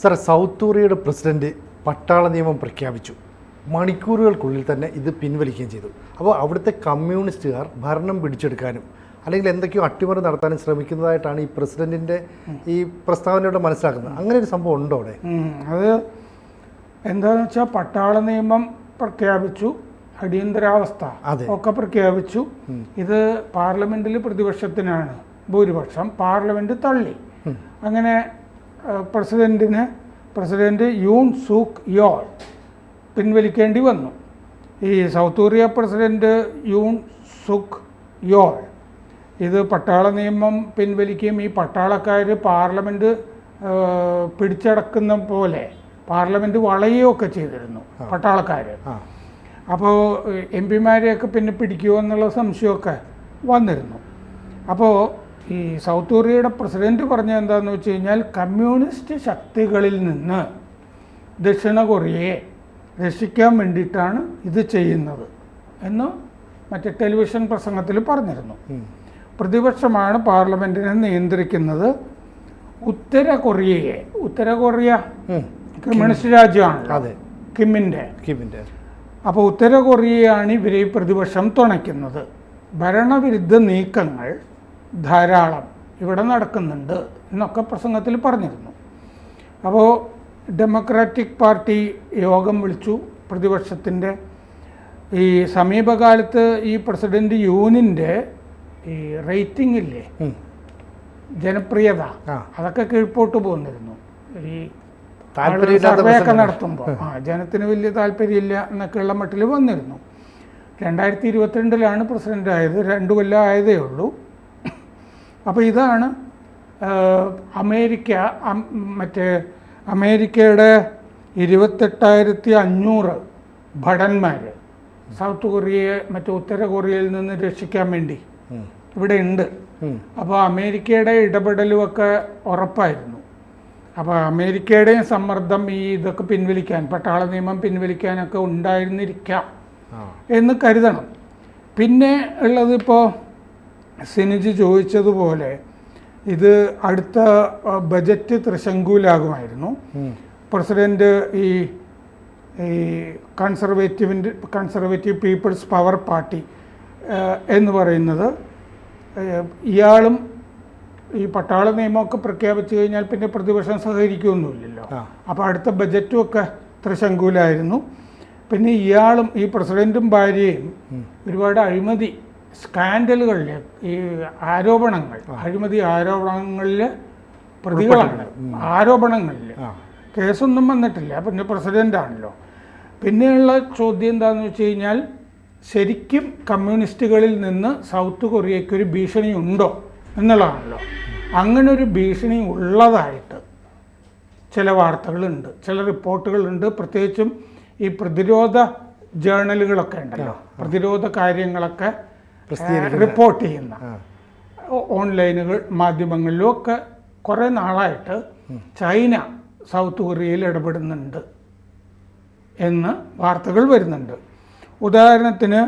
Sir south കൊറിയയുടെ president പട്ടാള നിയമം പ്രഖ്യാപിച്ചു. മണിക്കൂറുകൾക്കുള്ളിൽ തന്നെ ഇത് പിൻവലിക്കുകയും ചെയ്തു. അപ്പോൾ അവിടുത്തെ കമ്മ്യൂണിസ്റ്റുകാർ ഭരണം പിടിച്ചെടുക്കാനും അല്ലെങ്കിൽ എന്തൊക്കെയോ അട്ടിമറി നടത്താനും ശ്രമിക്കുന്നതായിട്ടാണ് ഈ പ്രസിഡന്റിന്റെ ഈ പ്രസ്താവനയോടെ മനസ്സിലാക്കുന്നത്. അങ്ങനെ ഒരു സംഭവം ഉണ്ടോ അവിടെ? അത് എന്താണെന്ന് വെച്ചാൽ പട്ടാള നിയമം പ്രഖ്യാപിച്ചു അടിയന്തരാവസ്ഥ അതെ. ഒക്കെ പ്രഖ്യാപിച്ചു. ഇത് പാർലമെന്റിൽ പ്രതിപക്ഷത്തിനാണ് ഭൂരിപക്ഷം പാർലമെന്റ് തള്ളി. അങ്ങനെ ആ, president president Yoon Suk Yeol പിൻവലിക്കേണ്ടി വന്നു. ഈ South Korea president Yoon Suk Yeol ഇത് പട്ടാള നിയമം പിൻവലിക്കുകയും ഈ പട്ടാളക്കാർ പാർലമെന്റ് പിടിച്ചടക്കുന്ന പോലെ പാർലമെന്റ് വളയുകയൊക്കെ ചെയ്തിരുന്നു പട്ടാളക്കാർ അപ്പോൾ എം പിമാരെയൊക്കെ പിന്നെ പിടിക്കുമോ എന്നുള്ള സംശയമൊക്കെ വന്നിരുന്നു. അപ്പോൾ ഈ സൗത്ത് കൊറിയയുടെ പ്രസിഡന്റ് പറഞ്ഞ എന്താണെന്ന് വെച്ച് കഴിഞ്ഞാൽ കമ്മ്യൂണിസ്റ്റ് ശക്തികളിൽ നിന്ന് ദക്ഷിണ കൊറിയയെ രക്ഷിക്കാൻ വേണ്ടിയിട്ടാണ് ഇത് ചെയ്യുന്നത് എന്ന് മറ്റേ ടെലിവിഷൻ പ്രസംഗത്തിൽ പറഞ്ഞിരുന്നു. പ്രതിപക്ഷമാണ് പാർലമെന്റിനെ നിയന്ത്രിക്കുന്നത് ഉത്തര കൊറിയയെ ഉത്തര കൊറിയ. കമ്മ്യൂണിസ്റ്റ് രാജ്യമാണല്ലോ അതെ. കിമ്മിന്റെ കിമ്മിന്റെ അപ്പോൾ ഉത്തര കൊറിയയാണ് ഇവരെ പ്രതിപക്ഷം തുണയ്ക്കുന്നത്. ഭരണവിരുദ്ധ നീക്കങ്ങൾ ധാരാളം ഇവിടെ നടക്കുന്നുണ്ട് എന്നൊക്കെ പ്രസംഗത്തിൽ പറഞ്ഞിരുന്നു. അപ്പോൾ ഡെമോക്രാറ്റിക് പാർട്ടി യോഗം വിളിച്ചു പ്രതിപക്ഷത്തിന്റെ. ഈ സമീപകാലത്ത് ഈ പ്രസിഡന്റ് യൂണിന്റെ ഈ റേറ്റിംഗ് ഇല്ലേ. ജനപ്രിയത. അതൊക്കെ കീഴ്പോട്ട് പോകുന്നിരുന്നു ഈ താല്പര്യമില്ലാത്ത സർവേ ഒക്കെ പ്രസംഗങ്ങൾ. നടത്തുമ്പോൾ ആ ജനത്തിന് വലിയ താല്പര്യമില്ല എന്നൊക്കെയുള്ള മട്ടിൽ വന്നിരുന്നു. രണ്ടായിരത്തി ഇരുപത്തിരണ്ടിലാണ് പ്രസിഡന്റ് ആയത് രണ്ടു കൊല്ലം ആയതേ ഉള്ളൂ. അപ്പോൾ ഇതാണ് അമേരിക്ക മറ്റേ അമേരിക്കയുടെ ഇരുപത്തെട്ടായിരത്തി അഞ്ഞൂറ് ഭടന്മാർ സൗത്ത് കൊറിയയെ മറ്റേ ഉത്തര കൊറിയയിൽ നിന്ന് രക്ഷിക്കാൻ വേണ്ടി ഇവിടെ ഉണ്ട്. അപ്പോൾ അമേരിക്കയുടെ ഇടപെടലുമൊക്കെ ഉറപ്പായിരുന്നു. അപ്പോൾ അമേരിക്കയുടെയും സമ്മർദ്ദം ഈ ഇതൊക്കെ പിൻവലിക്കാൻ പട്ടാള നിയമം പിൻവലിക്കാനൊക്കെ ഉണ്ടായിരുന്നിരിക്കാം എന്ന് കരുതണം. പിന്നെ ഉള്ളത് ഇപ്പോൾ സിനിജ് ചോദിച്ചതുപോലെ ഇത് അടുത്ത ബജറ്റ് ത്രിശങ്കൂലാകുമായിരുന്നു പ്രസിഡന്റ് ഈ ഈ കൺസർവേറ്റീവിന്റെ കൺസർവേറ്റീവ് പീപ്പിൾസ് പവർ പാർട്ടി എന്ന് പറയുന്നത് ഇയാളും ഈ പട്ടാള നിയമമൊക്കെ പ്രഖ്യാപിച്ചു കഴിഞ്ഞാൽ പിന്നെ പ്രതിപക്ഷം സഹകരിക്കുകയൊന്നുമില്ലല്ലോ അപ്പോൾ അടുത്ത ബജറ്റും ഒക്കെ ത്രിശങ്കൂലായിരുന്നു പിന്നെ ഇയാളും ഈ പ്രസിഡന്റും ഭാര്യയും ഒരുപാട് അഴിമതി സ്കാൻഡലുകളിൽ ഈ ആരോപണങ്ങൾ അഴിമതി ആരോപണങ്ങളിൽ പ്രതികളാണ്. ആരോപണങ്ങളിൽ. കേസൊന്നും വന്നിട്ടില്ല. പിന്നെ പ്രസിഡന്റ് ആണല്ലോ പിന്നെയുള്ള ചോദ്യം എന്താണെന്ന് വെച്ച് കഴിഞ്ഞാൽ ശരിക്കും കമ്മ്യൂണിസ്റ്റുകളിൽ നിന്ന് സൗത്ത് കൊറിയയ്ക്ക് ഒരു ഭീഷണി ഉണ്ടോ എന്നുള്ളതാണല്ലോ. അങ്ങനെ ഒരു ഭീഷണി ഉള്ളതായിട്ട് ചില വാർത്തകളുണ്ട്. ചില റിപ്പോർട്ടുകളുണ്ട്. പ്രത്യേകിച്ചും ഈ പ്രതിരോധ ജേർണലുകളൊക്കെ ഉണ്ടല്ലോ. പ്രതിരോധ കാര്യങ്ങളൊക്കെ റിപ്പോർട്ട് ചെയ്യുന്ന. ഓൺലൈനുകൾ മാധ്യമങ്ങളിലും ഒക്കെ കുറേ നാളായിട്ട് ചൈന സൗത്ത് കൊറിയയിൽ ഇടപെടുന്നുണ്ട് എന്ന് വാർത്തകൾ വരുന്നുണ്ട്. ഉദാഹരണത്തിന്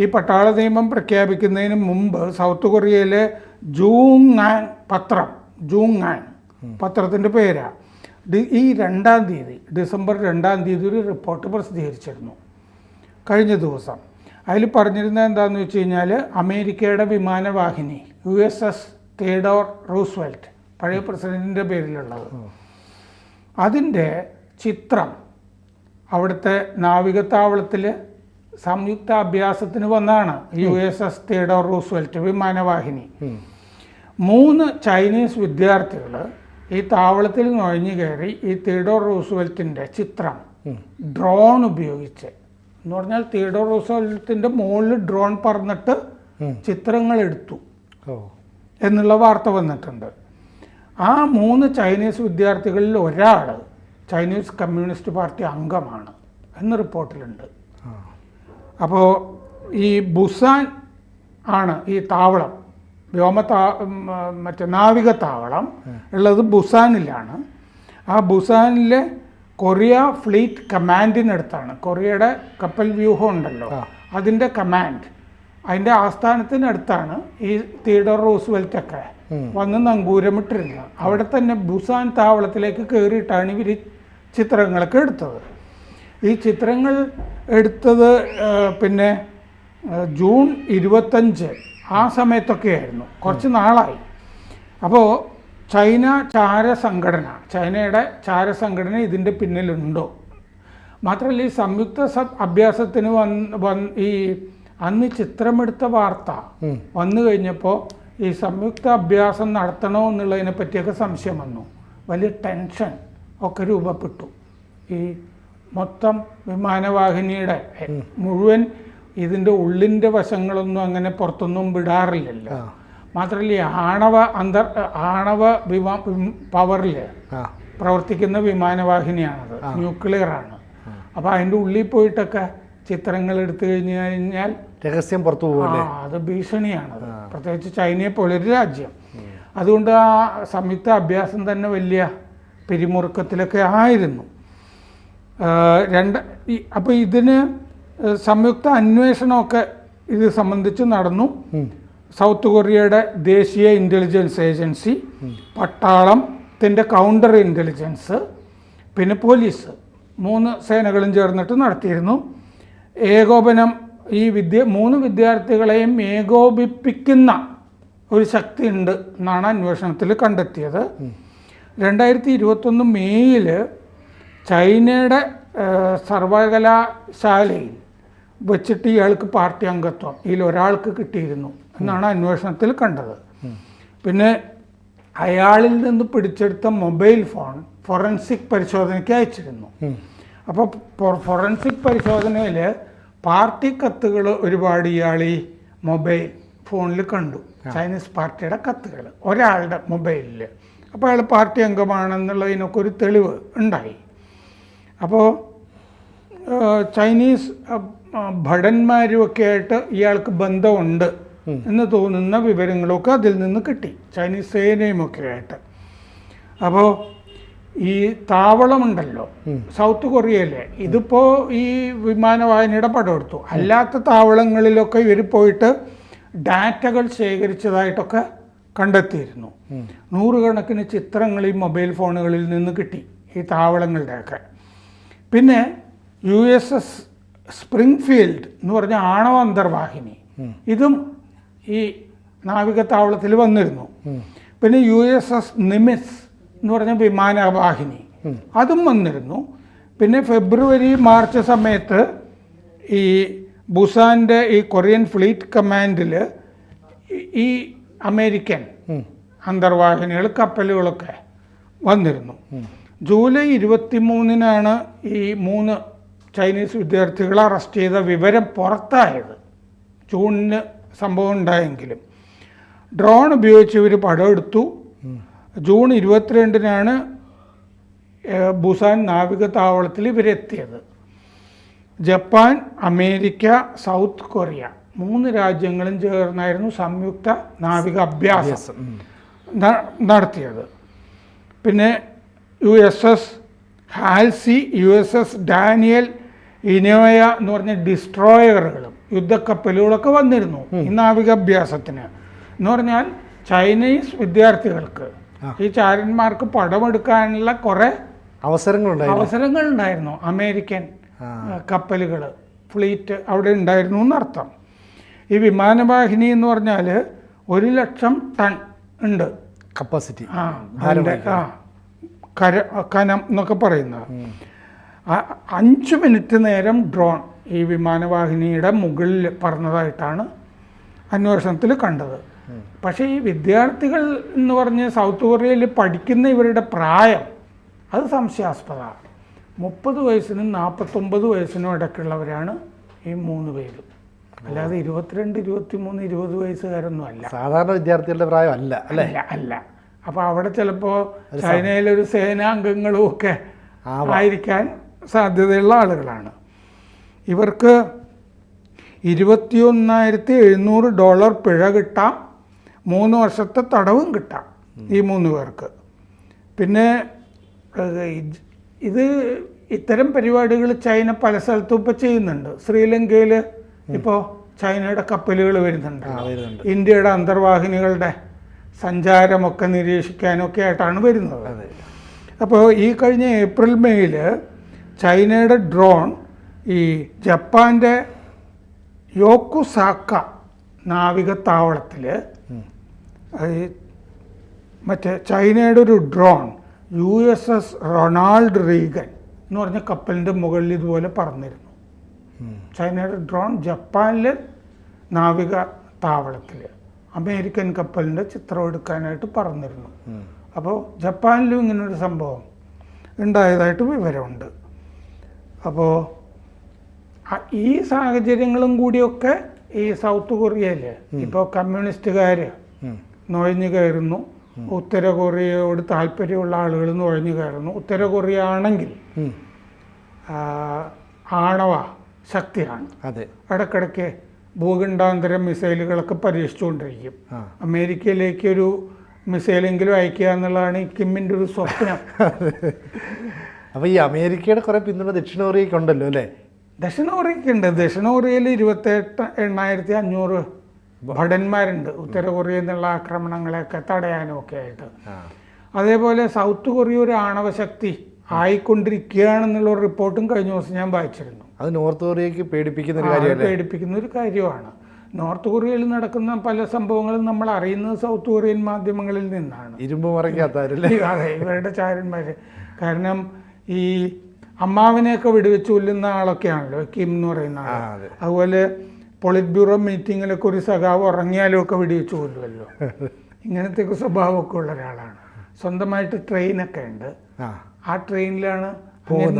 ഈ പട്ടാള നിയമം പ്രഖ്യാപിക്കുന്നതിന് മുമ്പ് സൗത്ത് കൊറിയയിലെ ജൂങ്ങാങ് പത്രം ജൂങ്ങാങ് പത്രത്തിന്റെ പേരാ. ഈ രണ്ടാം തീയതി ഡിസംബർ രണ്ടാം തീയതി ഒരു റിപ്പോർട്ട് പ്രസിദ്ധീകരിച്ചിരുന്നു. കഴിഞ്ഞ ദിവസം. അതിൽ പറഞ്ഞിരുന്നത് എന്താണെന്ന് വെച്ച് കഴിഞ്ഞാൽ അമേരിക്കയുടെ വിമാനവാഹിനി U S S Theodore Roosevelt പഴയ പ്രസിഡന്റിന്റെ പേരിലുള്ളത്. അതിന്റെ ചിത്രം അവിടുത്തെ നാവികത്താവളത്തിൽ സംയുക്ത അഭ്യാസത്തിന് വന്നാണ് U S S Theodore Roosevelt വിമാനവാഹിനി. മൂന്ന് ചൈനീസ് വിദ്യാർത്ഥികൾ ഈ താവളത്തിൽ നുഴഞ്ഞു കയറി ഈ തേഡോർ റൂസ്വെൽറ്റിന്റെ ചിത്രം ഡ്രോൺ ഉപയോഗിച്ച് എന്ന് പറഞ്ഞാൽ തീഡോർ റൂസ്വെൽറ്റിന്റെ മുകളിൽ ഡ്രോൺ പറന്നിട്ട് ചിത്രങ്ങൾ എടുത്തു എന്നുള്ള വാർത്ത വന്നിട്ടുണ്ട്. ആ മൂന്ന് ചൈനീസ് വിദ്യാർത്ഥികളിൽ ഒരാൾ ചൈനീസ് കമ്മ്യൂണിസ്റ്റ് പാർട്ടി അംഗമാണ് എന്ന് റിപ്പോർട്ടിലുണ്ട്. അപ്പോൾ ഈ ബുസാൻ ആണ് ഈ താവളം വ്യോമ താ മറ്റേ നാവിക താവളം ഉള്ളത് ബുസാനിലാണ്. ആ ബുസാനിലെ കൊറിയ ഫ്ലീറ്റ് കമാൻഡിനടുത്താണ്. കൊറിയയുടെ കപ്പൽ വ്യൂഹം ഉണ്ടല്ലോ അതിന്റെ അതിന്റെ കമാൻഡ്. അതിന്റെ ആസ്ഥാനത്തിനടുത്താണ് ഈ തീഡർ റൂസ്വെൽറ്റൊക്കെ. വന്ന് നങ്കൂരമിട്ടിരുന്നത്. അവിടെ തന്നെ ബുസാൻ താവളത്തിലേക്ക് കയറിയിട്ടാണ് ഇവർ ചിത്രങ്ങളൊക്കെ എടുത്തത്. ഈ ചിത്രങ്ങൾ എടുത്തത് പിന്നെ ജൂൺ ഇരുപത്തഞ്ച് ആ സമയത്തൊക്കെ ആയിരുന്നു കുറച്ച് നാളായി. അപ്പോൾ ചൈന ചാര സംഘടന ചൈനയുടെ ചാര സംഘടന ഇതിന്റെ പിന്നിലുണ്ടോ? മാത്രമല്ല ഈ സംയുക്ത അഭ്യാസത്തിന് വന്ന് വന്ന് ഈ അന്ന് ചിത്രമെടുത്ത വാർത്ത വന്നു കഴിഞ്ഞപ്പോൾ ഈ സംയുക്ത അഭ്യാസം നടത്തണോ എന്നുള്ളതിനെ പറ്റിയൊക്കെ സംശയം വന്നു. വലിയ ടെൻഷൻ ഒക്കെ രൂപപ്പെട്ടു. ഈ മൊത്തം വിമാനവാഹിനിയുടെ മുഴുവൻ ഇതിന്റെ ഉള്ളിന്റെ വശങ്ങളൊന്നും അങ്ങനെ പുറത്തൊന്നും വിടാറില്ലല്ലോ. മാത്രമല്ല ഈ ആണവ അന്തർ ആണവ വിമാ പവറിൽ പ്രവർത്തിക്കുന്ന വിമാനവാഹിനിയാണത്. ന്യൂക്ലിയർ ആണ് അപ്പോൾ അതിന്റെ ഉള്ളിൽ പോയിട്ടൊക്കെ ചിത്രങ്ങൾ എടുത്തു കഴിഞ്ഞു കഴിഞ്ഞാൽ രഹസ്യം പുറത്തു പോകുമല്ലേ അത് ഭീഷണിയാണ് പ്രത്യേകിച്ച് ചൈനയെ പോലൊരു രാജ്യം. അതുകൊണ്ട് ആ സംയുക്ത അഭ്യാസം തന്നെ വലിയ പിരിമുറുക്കത്തിലൊക്കെ ആയിരുന്നു. രണ്ട് അപ്പോൾ ഇതിന് സംയുക്ത അന്വേഷണമൊക്കെ ഇത് സംബന്ധിച്ച് നടന്നു. സൗത്ത് കൊറിയയുടെ ദേശീയ ഇന്റലിജൻസ് ഏജൻസി പട്ടാളത്തിന്റെ കൗണ്ടർ ഇന്റലിജൻസ് പിന്നെ പോലീസ് മൂന്ന് സേനകളും ചേർന്നിട്ട് നടത്തിയിരുന്നു. ഏകോപനം ഈ വിദ്യ മൂന്ന് വിദ്യാർത്ഥികളെയും ഏകോപിപ്പിക്കുന്ന ഒരു ശക്തി ഉണ്ട് എന്നാണ് അന്വേഷണത്തിൽ കണ്ടെത്തിയത്. രണ്ടായിരത്തി ഇരുപത്തൊന്ന് മെയ്യിൽ ചൈനയുടെ സർവകലാശാലയിൽ വെച്ചിട്ട് ഇയാൾക്ക് പാർട്ടി അംഗത്വം ഇതിൽ ഒരാൾക്ക് കിട്ടിയിരുന്നു. എന്നാണ് അന്വേഷണത്തിൽ കണ്ടത്. പിന്നെ അയാളിൽ നിന്ന് പിടിച്ചെടുത്ത മൊബൈൽ ഫോൺ ഫോറൻസിക് പരിശോധനയ്ക്ക് അയച്ചിരുന്നു. അപ്പോൾ ഫോറൻസിക് പരിശോധനയിൽ പാർട്ടി കത്തുകൾ ഒരുപാട് ഇയാൾ ഈ മൊബൈൽ ഫോണിൽ കണ്ടു. ചൈനീസ് പാർട്ടിയുടെ കത്തുകൾ ഒരാളുടെ മൊബൈലിൽ അപ്പോൾ അയാൾ പാർട്ടി അംഗമാണെന്നുള്ളതിനൊക്കെ ഒരു തെളിവ് ഉണ്ടായി. അപ്പോൾ ചൈനീസ് ഭടന്മാരുമൊക്കെ ആയിട്ട് ഇയാൾക്ക് ബന്ധമുണ്ട്. എന്ന് തോന്നുന്ന വിവരങ്ങളൊക്കെ അതിൽ നിന്ന് കിട്ടി. ചൈനീസ് സേനയുമൊക്കെ ആയിട്ട് അപ്പോൾ ഈ താവളമുണ്ടല്ലോ സൗത്ത് കൊറിയയിലെ. ഇതിപ്പോൾ ഈ വിമാനവാഹിനിയുടെ പടം എടുത്തു അല്ലാത്ത താവളങ്ങളിലൊക്കെ ഇവർ പോയിട്ട് ഡാറ്റകൾ ശേഖരിച്ചതായിട്ടൊക്കെ കണ്ടെത്തിയിരുന്നു. നൂറുകണക്കിന് ചിത്രങ്ങൾ ഈ മൊബൈൽ ഫോണുകളിൽ നിന്ന് കിട്ടി ഈ താവളങ്ങളുടെയൊക്കെ. പിന്നെ യു എസ് എസ് സ്പ്രിംഗ്ഫീൽഡ് എന്ന് പറഞ്ഞ ആണവ അന്തർവാഹിനി. ഇതും ഈ നാവികത്താവളത്തിൽ വന്നിരുന്നു. പിന്നെ യു എസ് എസ് നിമിസ് എന്ന് പറഞ്ഞ വിമാനവാഹിനി. അതും വന്നിരുന്നു. പിന്നെ ഫെബ്രുവരി മാർച്ച് സമയത്ത് ഈ ബുസാന്റെ ഈ കൊറിയൻ ഫ്ലീറ്റ് കമാൻഡിൽ ഈ അമേരിക്കൻ അന്തർവാഹിനികൾ കപ്പലുകളൊക്കെ വന്നിരുന്നു. ജൂലൈ ഇരുപത്തി മൂന്നിനാണ് ഈ മൂന്ന് ചൈനീസ് വിദ്യാർത്ഥികളെ അറസ്റ്റ് ചെയ്ത വിവരം പുറത്തായത്. ജൂണിന് സംഭവം ഉണ്ടായെങ്കിലും. ഡ്രോൺ ഉപയോഗിച്ച് ഇവർ പടം എടുത്തു. ജൂൺ ഇരുപത്തിരണ്ടിനാണ് ബുസാൻ നാവിക താവളത്തിൽ ഇവരെത്തിയത്. ജപ്പാൻ അമേരിക്ക സൗത്ത് കൊറിയ മൂന്ന് രാജ്യങ്ങളും ചേർന്നായിരുന്നു സംയുക്ത നാവിക അഭ്യാസം നടത്തിയത്. പിന്നെ U S S Halsey U S S Daniel Inouye എന്ന് പറഞ്ഞ ഡിസ്ട്രോയറുകളും യുദ്ധക്കപ്പലുകളൊക്കെ വന്നിരുന്നു. ഈ നാവികാഭ്യാസത്തിന്. എന്ന് പറഞ്ഞാൽ ചൈനീസ് വിദ്യാർത്ഥികൾക്ക് ഈ ചാരന്മാർക്ക് പടമെടുക്കാനുള്ള കുറേ അവസരങ്ങൾ അവസരങ്ങൾ ഉണ്ടായിരുന്നു അമേരിക്കൻ കപ്പലുകൾ ഫ്ലീറ്റ് അവിടെ ഉണ്ടായിരുന്നു എന്നർത്ഥം. ഈ വിമാനവാഹിനി എന്ന് പറഞ്ഞാൽ ഒരു ലക്ഷം ടൺ ഉണ്ട്. കപ്പാസിറ്റി. ആ അതിന്റെ ആ കര കനം എന്നൊക്കെ പറയുന്നത്. അഞ്ച് മിനിറ്റ് നേരം ഡ്രോൺ ഈ വിമാനവാഹിനിയുടെ മുകളിൽ പറഞ്ഞതായിട്ടാണ് അന്വേഷണത്തിൽ കണ്ടത്. പക്ഷേ ഈ വിദ്യാർത്ഥികൾ എന്ന് പറഞ്ഞ് സൗത്ത് കൊറിയയിൽ പഠിക്കുന്ന ഇവരുടെ പ്രായം അത് സംശയാസ്പദമാണ്. മുപ്പത് വയസ്സിനും നാൽപ്പത്തൊമ്പത് വയസ്സിനും ഇടയ്ക്കുള്ളവരാണ് ഈ മൂന്ന് പേരും. അല്ലാതെ ഇരുപത്തിരണ്ട് ഇരുപത്തി മൂന്ന് ഇരുപത് വയസ്സുകാരൊന്നും അല്ല. സാധാരണ വിദ്യാർത്ഥികളുടെ പ്രായം അല്ല അല്ലേ? അല്ല അല്ല. അപ്പോൾ അവിടെ ചിലപ്പോൾ ചൈനയിലൊരു സേനാംഗങ്ങളും ഒക്കെ ആയിരിക്കാൻ സാധ്യതയുള്ള ആളുകളാണ്. ഇവർക്ക് ഇരുപത്തിയൊന്നായിരത്തി എഴുന്നൂറ് ഡോളർ പിഴ കിട്ടാം. മൂന്ന് വർഷത്തെ തടവും കിട്ടാം ഈ മൂന്ന് പേർക്ക്. പിന്നെ ഇത് ഇത് ഇത്തരം പരിപാടികൾ ചൈന പല സ്ഥലത്തും ഇപ്പോൾ ചെയ്യുന്നുണ്ട്. ശ്രീലങ്കയിൽ ഇപ്പോൾ ചൈനയുടെ കപ്പലുകൾ വരുന്നുണ്ട്. വരുന്നുണ്ട്. ഇന്ത്യയുടെ അന്തർവാഹിനികളുടെ സഞ്ചാരമൊക്കെ നിരീക്ഷിക്കാനൊക്കെ ആയിട്ടാണ് വരുന്നത്. അപ്പോൾ ഈ കഴിഞ്ഞ ഏപ്രിൽ മെയ്യിൽ ചൈനയുടെ ഡ്രോൺ ഈ ജപ്പാന്റെ യോക്കുസാക്ക നാവികത്താവളത്തിൽ മറ്റേ ചൈനയുടെ ഒരു drone U S S Ronald Reagan എന്ന് പറഞ്ഞ കപ്പലിന്റെ മുകളിൽ ഇതുപോലെ പറന്നിരുന്നു. ചൈനയുടെ ഡ്രോൺ ജപ്പാനിലെ നാവിക താവളത്തിൽ അമേരിക്കൻ കപ്പലിന്റെ ചിത്രം എടുക്കാനായിട്ട് പറന്നിരുന്നു. അപ്പോൾ ജപ്പാനിലും ഇങ്ങനൊരു സംഭവം ഉണ്ടായതായിട്ട് വിവരമുണ്ട്. അപ്പോൾ ഈ സാഹചര്യങ്ങളും കൂടിയൊക്കെ ഈ സൗത്ത് കൊറിയയിൽ ഇപ്പോൾ കമ്മ്യൂണിസ്റ്റുകാർ. നുഴഞ്ഞു കയറുന്നു. ഉത്തര കൊറിയയോട് താല്പര്യമുള്ള ആളുകൾ നുഴഞ്ഞു കയറുന്നു. ഉത്തര കൊറിയ ആണെങ്കിൽ ആണവ ശക്തിയാണ്. അതെ. ഇടയ്ക്കിടയ്ക്ക് ഭൂഖണ്ഡാന്തര മിസൈലുകളൊക്കെ പരീക്ഷിച്ചുകൊണ്ടിരിക്കും. അമേരിക്കയിലേക്ക് ഒരു മിസൈലെങ്കിലും അയക്കുക എന്നുള്ളതാണ് ഈ കിമ്മിന്റെ ഒരു സ്വപ്നം. അപ്പോൾ ഈ അമേരിക്കയുടെ കുറേ പിന്തുണ ദക്ഷിണ കൊറിയയ്ക്ക് ഉണ്ടല്ലോ അല്ലേ? ദക്ഷിണ കൊറിയക്കുണ്ട് ദക്ഷിണ കൊറിയയിൽ ഇരുപത്തെട്ട് എണ്ണായിരത്തി അഞ്ഞൂറ് ഭടന്മാരുണ്ട്. ഉത്തര കൊറിയയിൽ നിന്നുള്ള ആക്രമണങ്ങളെയൊക്കെ തടയാനും ഒക്കെ ആയിട്ട്. അതേപോലെ സൗത്ത് കൊറിയ ഒരു ആണവശക്തി ആയിക്കൊണ്ടിരിക്കുകയാണെന്നുള്ള ഒരു റിപ്പോർട്ടും കഴിഞ്ഞ ദിവസം ഞാൻ വായിച്ചിരുന്നു. അത് നോർത്ത് കൊറിയക്ക് പേടിപ്പിക്കുന്ന ഒരു പേടിപ്പിക്കുന്ന ഒരു കാര്യമാണ്. നോർത്ത് കൊറിയയിൽ നടക്കുന്ന പല സംഭവങ്ങളും നമ്മൾ അറിയുന്നത് സൗത്ത് കൊറിയൻ മാധ്യമങ്ങളിൽ നിന്നാണ്. ഇരുമ്പ് മറയ്ക്കാത്തവരല്ലേ? അതെ ഇവരുടെ ചാരന്മാർ കാരണം ഈ അമ്മാവിനെയൊക്കെ വെടിവെച്ച് കൊല്ലുന്ന ആളൊക്കെയാണല്ലോ കിം എന്ന് പറയുന്ന ആൾ അതുപോലെ പൊളിറ്റ് ബ്യൂറോ മീറ്റിങ്ങിലൊക്കെ ഒരു സഖാവ് ഉറങ്ങിയാലും ഒക്കെ വെടിവെച്ച് കൊല്ലുമല്ലോ ഇങ്ങനത്തെ ഒക്കെ സ്വഭാവമൊക്കെ ഉള്ള ഒരാളാണ്. സ്വന്തമായിട്ട് ട്രെയിനൊക്കെ ഉണ്ട്. ആ. ട്രെയിനിലാണ്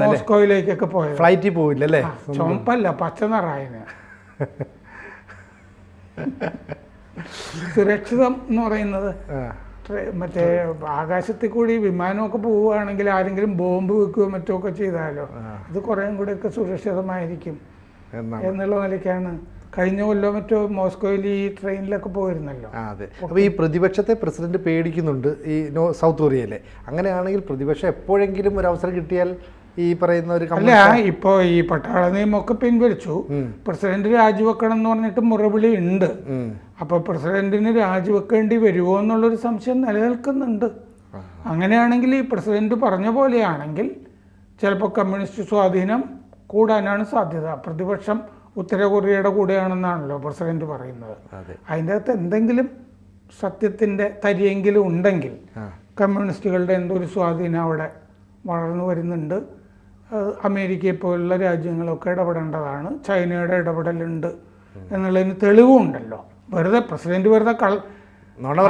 മോസ്കോയിലേക്കൊക്കെ പോയത്. ഫ്ലൈറ്റിൽ പോയില്ല അല്ലേ? ചുമപ്പല്ല പച്ച നിറായന് സുരക്ഷിതം എന്ന് പറയുന്നത് മറ്റേ ആകാശത്തിൽ കൂടി വിമാനമൊക്കെ പോവുകയാണെങ്കിൽ ആരെങ്കിലും ബോംബ് വെക്കുകയോ മറ്റോ ഒക്കെ ചെയ്താലോ അത് കുറേയും കൂടെയൊക്കെ സുരക്ഷിതമായിരിക്കും എന്നാണ് എന്നുള്ള നിലയ്ക്കാണ്. കഴിഞ്ഞ കൊല്ലോ മറ്റോ മോസ്കോയിൽ ഈ ട്രെയിനിലൊക്കെ പോയിരുന്നല്ലോ. അതെ. അപ്പോൾ ഈ പ്രതിപക്ഷത്തെ പ്രസിഡന്റ് പേടിക്കുന്നുണ്ട് ഈ സൗത്ത് കൊറിയയിലെ. അങ്ങനെയാണെങ്കിൽ പ്രതിപക്ഷം എപ്പോഴെങ്കിലും ഒരു അവസരം കിട്ടിയാൽ ഈ പറയുന്ന ഒരു അല്ല ഇപ്പോ ഈ പട്ടാള നിയമമൊക്കെ പിൻവലിച്ചു. പ്രസിഡന്റ് രാജിവെക്കണം എന്ന് പറഞ്ഞിട്ട് മുറവിളി ഉണ്ട്. അപ്പൊ പ്രസിഡന്റിന് രാജിവെക്കേണ്ടി വരുമോ എന്നുള്ളൊരു സംശയം നിലനിൽക്കുന്നുണ്ട്. അങ്ങനെയാണെങ്കിൽ ഈ പ്രസിഡന്റ് പറഞ്ഞ പോലെയാണെങ്കിൽ ചിലപ്പോൾ കമ്മ്യൂണിസ്റ്റ് സ്വാധീനം കൂടാനാണ് സാധ്യത. പ്രതിപക്ഷം ഉത്തര കൊറിയയുടെ കൂടെയാണെന്നാണല്ലോ പ്രസിഡന്റ് പറയുന്നത്. അതെ. അതിന്റെ അകത്ത് എന്തെങ്കിലും സത്യത്തിന്റെ തരിയെങ്കിലും ഉണ്ടെങ്കിൽ കമ്മ്യൂണിസ്റ്റുകളുടെ എന്തൊരു ഒരു സ്വാധീനം അവിടെ വളർന്നു വരുന്നുണ്ട്. അമേരിക്കയെ പോലുള്ള രാജ്യങ്ങളൊക്കെ ഇടപെടേണ്ടതാണ്. ചൈനയുടെ ഇടപെടലുണ്ട് എന്നുള്ളതിന് തെളിവുണ്ടല്ലോ. വെറുതെ പ്രസിഡന്റ് വെറുതെ കൾ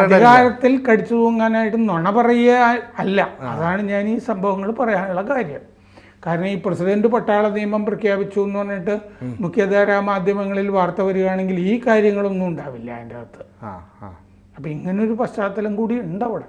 അധികാരത്തിൽ കടിച്ചു തൂങ്ങാനായിട്ട് നുണ പറയുക അല്ല. അതാണ് ഞാൻ ഈ സംഭവങ്ങൾ പറയാനുള്ള കാര്യം. കാരണം ഈ പ്രസിഡന്റ് പട്ടാള നിയമം പ്രഖ്യാപിച്ചു എന്ന് പറഞ്ഞിട്ട് മുഖ്യധാരാ മാധ്യമങ്ങളിൽ വാർത്ത വരികയാണെങ്കിൽ ഈ കാര്യങ്ങളൊന്നും ഉണ്ടാവില്ല അതിന്റെ അകത്ത്. അപ്പം ഇങ്ങനൊരു പശ്ചാത്തലം കൂടി ഉണ്ട് അവിടെ